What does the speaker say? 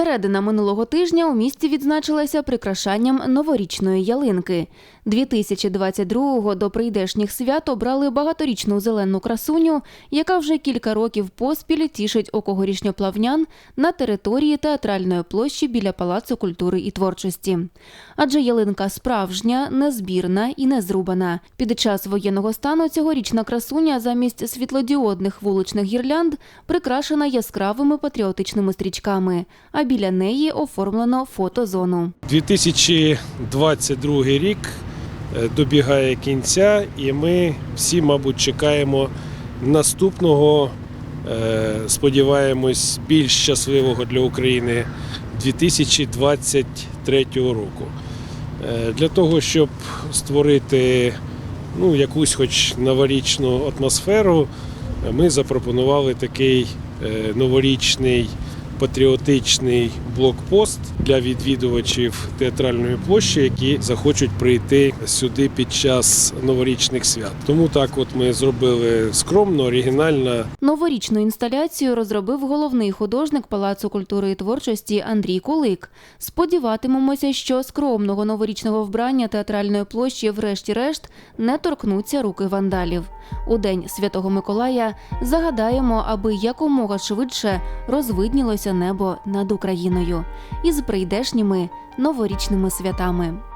Середина минулого тижня у місті відзначилася прикрашанням новорічної ялинки. 2022-го до прийдешніх свят обрали багаторічну зелену красуню, яка вже кілька років поспіль тішить око горішньоплавнян на території театральної площі біля Палацу культури і творчості. Адже ялинка справжня, незбірна і не зрубана. Під час воєнного стану цьогорічна красуня замість світлодіодних вуличних гірлянд прикрашена яскравими патріотичними стрічками, біля неї оформлено фотозону. 2022 рік е, добігає кінця, і ми всі, мабуть, чекаємо наступного, е, сподіваємось, більш щасливого для України 2023 року. Е, Для того, щоб створити ну, якусь хоч новорічну атмосферу, ми запропонували такий новорічний патріотичний блокпост для відвідувачів театральної площі, які захочуть прийти сюди під час новорічних свят. Тому так, от ми зробили скромно, оригінально. Новорічну інсталяцію розробив головний художник Палацу культури і творчості Андрій Кулик. Сподіватимемося, що скромного новорічного вбрання театральної площі, врешті-решт, не торкнуться руки вандалів. У день Святого Миколая загадаємо, аби якомога швидше розвиднілося небо над Україною із прийдешніми новорічними святами.